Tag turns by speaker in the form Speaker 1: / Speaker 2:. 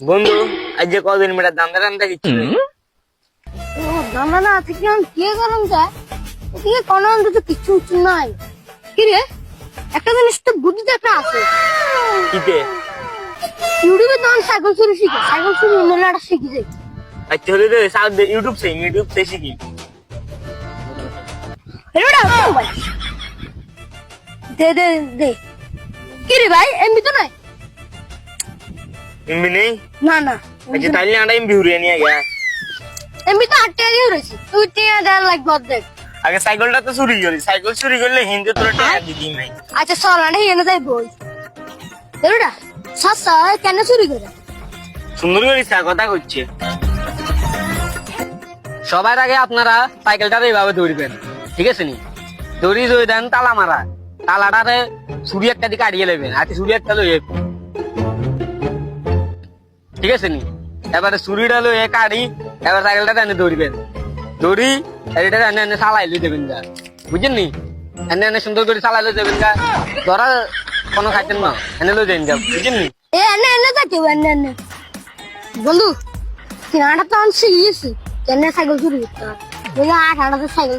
Speaker 1: বন্ধু আজ যে কদিন মেয়েটা দান্দা দান্দা কিচ্ছু
Speaker 2: ও দানা না থেকে আমি কি করুন যায় এদিকে কোনো অন্তত কিচ্ছু উচ্ছু নাই। কি রে? একটা জিনিস তো বুদ্ধিতে একটা আছে।
Speaker 1: কিতে
Speaker 2: ইউটিউবে তখন সাইকেল চুরি শিখে সাইকেল চুরি মেলাটা শিখে যাই
Speaker 1: আচ্ছা হলে তো সাউথ ইউটিউব से ইউটিউব से শিখি।
Speaker 2: দে দে দে। কি রে ভাই এমবি তো নাই?
Speaker 1: এমনি নেই
Speaker 2: না না
Speaker 1: আচ্ছা তাইলে আটা এমবি নিয়ে
Speaker 2: এমবি তো আট টাকা দিয়ে তুই টিয়া দেওয়ার লাগবে অর্ধেক
Speaker 1: আগে সাইকেলটা তো চুরি করি সাইকেল চুরি করলে হিন্দু তোর টাকা দিদি নাই
Speaker 2: আচ্ছা চল আরে এনে যাই বই এবারে সস্তা কেন চুরি করে
Speaker 1: সুন্দর করে কথা করছে সবার আগে আপনারা সাইকেলটা এইভাবে ধরবেন ঠিক আছে নি? দড়ি ধরে দেন তালা মারা তালাটারে ছুরি একটা দিকে আড়িয়ে নেবেন হাতে ছুরি একটা লইয়ে ঠিক আছে নি? এবারে ছুরিটা লইয়ে কাড়ি এবার সাইকেলটা এনে ধরবেন দড়ি আর এটা এনে এনে চালাই লই দেবেন গা। বুঝছেন নি? এনে এনে সুন্দর করে চালাই লই দেবেন গা। ধরা কোনো খাইতেন না এনে লই দেন গা। বুঝছেন নি?
Speaker 2: এ এনে এনে থাকে এনে এনে। বন্ধু তিনাটা তো আমি শিখিয়েছি কেন সাইকেল চুরি করতে বলে আট আটাতে সাইকেল